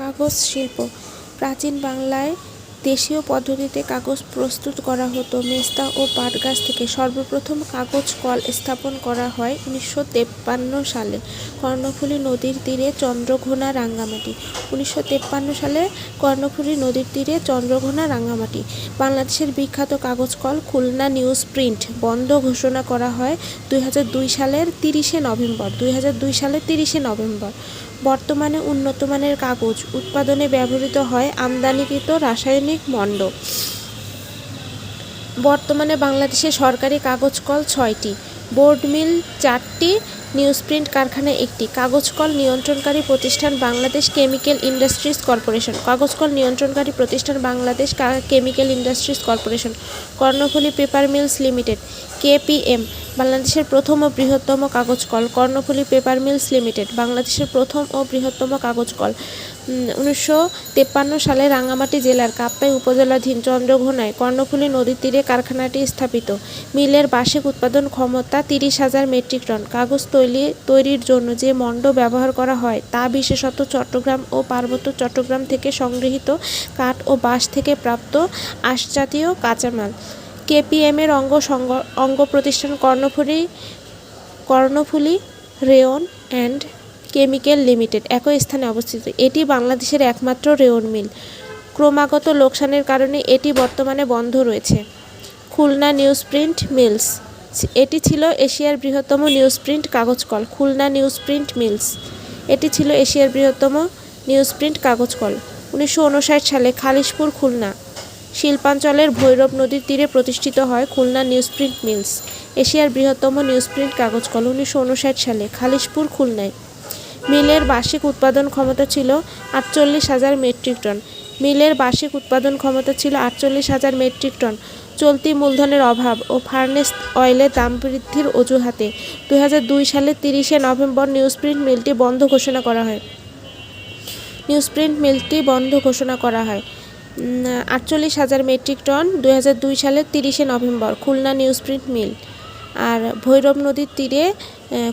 কাগজ শিল্প। প্রাচীন বাংলায় দেশীয় পদ্ধতিতে কাগজ প্রস্তুত করা হতো। মেস্তা ও পাট গাছ থেকে সর্বপ্রথম কাগজ কল স্থাপন করা হয় উনিশশো তেপ্পান্ন সালে। কর্ণফুলী নদীর তীরে চন্দ্রঘোনা রাঙ্গামাটি। উনিশশো তেপ্পান্ন সালে কর্ণফুলী নদীর তীরে চন্দ্রঘোনা রাঙ্গামাটি। বাংলাদেশের বিখ্যাত কাগজ কল খুলনা নিউজ প্রিন্ট বন্ধ ঘোষণা করা হয় দুই হাজার দুই সালের তিরিশে নভেম্বর, দুই সালের তিরিশে নভেম্বর। বর্তমানে উন্নত মানের কাগজ উৎপাদনে ব্যবহৃত হয় আমদানিকৃত রাসায়নিক মণ্ড। বর্তমানে বাংলাদেশে সরকারি কাগজ কল ছয়টি, বোর্ড মিল চারটি, নিউজপ্রিন্ট কারখানা একটি। কাগজ কল নিয়ন্ত্রণকারী প্রতিষ্ঠান বাংলাদেশ কেমিক্যাল ইন্ডাস্ট্রিজ কর্পোরেশন। কাগজ কল নিয়ন্ত্রণকারী প্রতিষ্ঠান Bangladesh chemical industries corporation. Karnaphuli paper mills limited. KPM, বাংলাদেশের প্রথম ও বৃহত্তম কাগজ কল, কর্ণফুলী পেপার মিলস লিমিটেড, বাংলাদেশের প্রথম ও বৃহত্তম কাগজ কল। উনিশশো তেপ্পান্ন সালে রাঙ্গামাটি জেলার কাপ্তাই উপজেলাধীন চন্দ্রঘোনায় কর্ণফুলী নদীর তীরে কারখানাটি স্থাপিত। মিলের বার্ষিক উৎপাদন ক্ষমতা তিরিশ হাজার মেট্রিক টন। কাগজ তৈরি তৈরির জন্য যে মণ্ড ব্যবহার করা হয়, তা বিশেষত চট্টগ্রাম ও পার্বত্য চট্টগ্রাম থেকে সংগৃহীত কাঠ ও বাঁশ থেকে প্রাপ্ত আঁশজাতীয় কাঁচামাল। কেপিএমের অঙ্গ অঙ্গ প্রতিষ্ঠান Karnaphuli Karnaphuli rayon and chemical limited একই স্থানে অবস্থিত। এটি বাংলাদেশের একমাত্র রেয়ন মিল। ক্রমাগত লোকসানের কারণে এটি বর্তমানে বন্ধ রয়েছে। Khulna newsprint mills. এটি ছিল এশিয়ার বৃহত্তম নিউজ প্রিন্ট কাগজ কল খুলনা নিউজ প্রিন্ট মিলস। এটি ছিল এশিয়ার বৃহত্তম নিউজ প্রিন্ট কাগজ কল উনিশশো উনষাট সালে খালিশপুর, খুলনা শিল্পাঞ্চলের ভৈরব নদীর তীরে প্রতিষ্ঠিত হয় খুলনা নিউজপ্রিন্ট মিলস, এশিয়ার বৃহত্তম নিউজপ্রিন্ট কাগজ কল উনিশশো উনষাট সালে, খালিশপুর, খুলনায়। মিলের বার্ষিক উৎপাদন ক্ষমতা ছিল আটচল্লিশ হাজার মেট্রিক টন। মিলের বার্ষিক উৎপাদন ক্ষমতা ছিল আটচল্লিশ হাজার মেট্রিক টন। চলতি মূলধনের অভাব ও ফার্নেস অয়েলের দাম বৃদ্ধির অজুহাতে দুই সালের তিরিশে নভেম্বর নিউজপ্রিন্ট মিলটি বন্ধ ঘোষণা করা হয়। নিউজপ্রিন্ট মিলটি বন্ধ ঘোষণা করা হয়। আটচল্লিশ হাজার মেট্রিক টন, দুই সালের তিরিশে November, Khulna news print mill. আর ভৈরব নদীর তীরে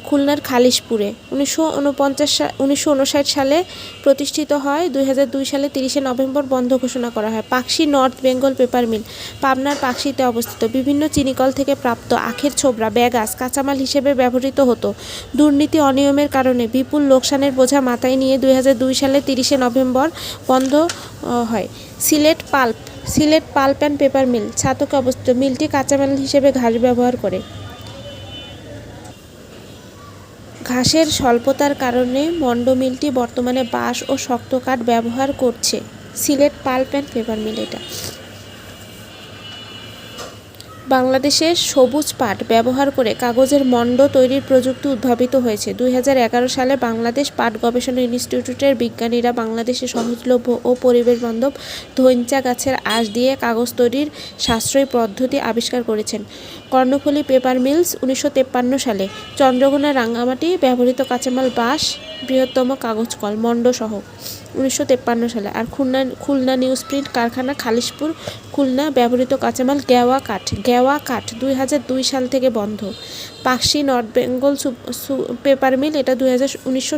খুলনার খালিশপুরে। উনিশশো উনপঞ্চাশ উনিশশো উনষাট সালে প্রতিষ্ঠিত হয়, দুই হাজার দুই সালে তিরিশে নভেম্বর বন্ধ ঘোষণা করা হয়। Pakshi north Bengal paper mill, পাবনার পাকশিতে অবস্থিত। বিভিন্ন চিনিকল থেকে প্রাপ্ত আখের ছোবড়া ব্যাগাস কাঁচামাল হিসেবে ব্যবহৃত হতো। দুর্নীতি অনিয়মের কারণে বিপুল লোকসানের বোঝা মাথায় নিয়ে দুই হাজার দুই সালে তিরিশে নভেম্বর বন্ধ হয়। Sylhet pulp Sylhet pulp and paper mill, Chhatak অবস্থিত। মিলটি কাঁচামাল হিসেবে ঘাস ব্যবহার করে। ঘাসের স্বল্পতার কারণে মন্ড মিলটি বর্তমানে বাঁশ ও শক্ত কাঠ ব্যবহার করছে। Sylhet pulp and paper mill এটা। বাংলাদেশে সবুজ পাট ব্যবহার করে কাগজের মণ্ড তৈরির প্রযুক্তি উদ্ভাবিত হয়েছে। দু হাজার এগারো সালে বাংলাদেশ পাট গবেষণা ইনস্টিটিউটের বিজ্ঞানীরা বাংলাদেশে সহজলভ্য ও পরিবেশ বান্ধব ধৈঞ্চা গাছের আঁশ দিয়ে কাগজ তৈরির সাশ্রয়ী পদ্ধতি আবিষ্কার করেছেন। কর্ণফুলী পেপার মিলস উনিশশো সালে চন্দ্রঘোনা রাঙ্গামাটি ব্যবহৃত কাঁচামাল বাঁশ, বৃহত্তম কাগজ কল মণ্ড সহ। উনিশশো সালে আর খুলনা খুলনা নিউজ প্রিন্ট কারখানা খালিশপুর খুলনা ব্যবহৃত কাঁচামাল গেওয়া কাঠ। গেওয়া কাঠ দুই হাজার দুই সাল থেকে বন্ধ। Pakshi north Bengal paper mill, এটা দুই হাজার উনিশশো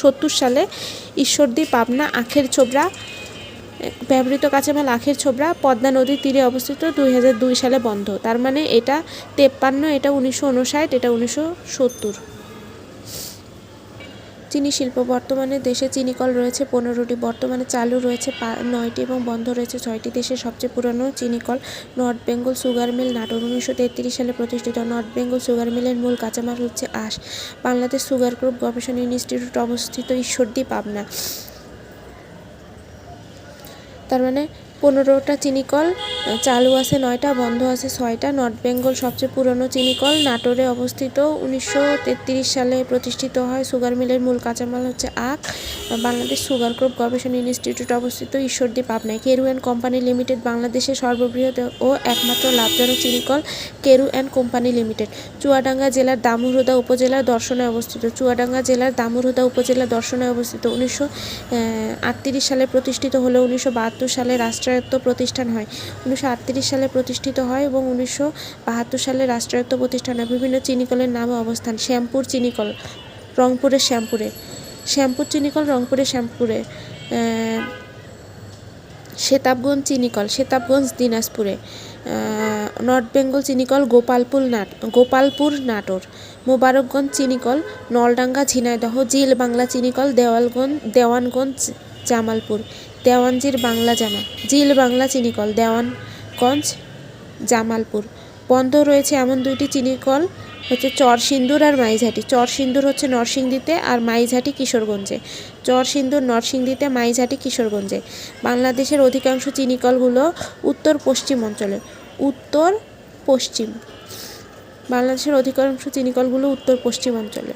সত্তর সালে ঈশ্বরদী, পাবনা, আখের ছোবড়া ব্যবহৃত কাঁচামাল আখের ছোবড়া পদ্মা নদীর তীরে অবস্থিত দুই হাজার দুই সালে বন্ধ। তার মানে এটা তেপ্পান্ন, এটা উনিশশো উনষাট এটা উনিশশো সত্তর। চিনি শিল্প। বর্তমানে দেশে চিনিকল রয়েছে পনেরোটি, বর্তমানে চালু রয়েছে নয়টি এবং বন্ধ রয়েছে ছয়টি। দেশের সবচেয়ে পুরনো চিনিকল north Bengal sugar mill Natore উনিশশো তেত্রিশ সালে প্রতিষ্ঠিত। নর্থ বেঙ্গল সুগার মিলের মূল কাঁচামাল হচ্ছে আঁশ। বাংলাদেশ সুগার গ্রুপ গবেষণা ইনস্টিটিউট অবস্থিত ঈশ্বরদী, পাবনা। তার মানে পনেরোটা চিনিকল চালু আছে নয়টা, বন্ধ আছে ছয়টা। নর্থ বেঙ্গল সবচেয়ে পুরনো চিনিকল নাটোরে অবস্থিত। উনিশশো তেত্রিশ সালে প্রতিষ্ঠিত হয়। সুগার মিলের মূল কাঁচামাল হচ্ছে আখ। বাংলাদেশ সুগার গ্রুপ গবেষণা ইনস্টিটিউট অবস্থিত ঈশ্বরদী পাবনায়। কেরু অ্যান্ড কোম্পানি লিমিটেড বাংলাদেশের সর্ববৃহৎ ও একমাত্র লাভজনক চিনিকল Keru and company limited. Chuadanga জেলার দামুরহুদা উপজেলার দর্শনে অবস্থিত। চুয়াডাঙ্গা জেলার দামুরহুদা উপজেলার দর্শনে অবস্থিত। উনিশশো আটত্রিশ সালে প্রতিষ্ঠিত হলে উনিশশো সালে রাষ্ট্রায়ত্ত প্রতিষ্ঠান হয়। উনিশশো আটত্রিশ সালে প্রতিষ্ঠিত হয় এবং উনিশশো বাহাত্তর সালে রাষ্ট্রায়ত্ত প্রতিষ্ঠান হয়। বিভিন্ন চিনিকলের নামে অবস্থান। শ্যামপুর চিনিকল রংপুরের শ্যামপুরে। শ্যামপুর চিনিকল রংপুরের শ্যামপুরে। সেতাবগঞ্জ চিনিকল, সেতাবগঞ্জ দিনাজপুরে। নর্থ বেঙ্গল চিনিকল, গোপালপুর নাট, গোপালপুর নাটোর। মোবারকগঞ্জ চিনিকল, নলডাঙ্গা ঝিনাইদহ, জিল বাংলা চিনিকল, দেওয়ালগঞ্জ, দেওয়ানগঞ্জ জামালপুর। দেওয়ানজির বাংলা জামা। জিল বাংলা চিনিকল। দেওয়ানগঞ্জ জামালপুর। বন্ধ রয়েছে এমন দুইটি চিনিকল, হচ্ছে চরসিন্দুর আর মাইঝাটি। চরসিন্দুর হচ্ছে নরসিংদীতে আর মাইঝাটি কিশোরগঞ্জে। চরসিন্দুর, নরসিংদীতে মাইঝাটি কিশোরগঞ্জে। বাংলাদেশের অধিকাংশ চিনিকলগুলো উত্তর পশ্চিম অঞ্চলে। উত্তর পশ্চিম বাংলাদেশের অধিকাংশ চিনিকলগুলো উত্তর পশ্চিম অঞ্চলে।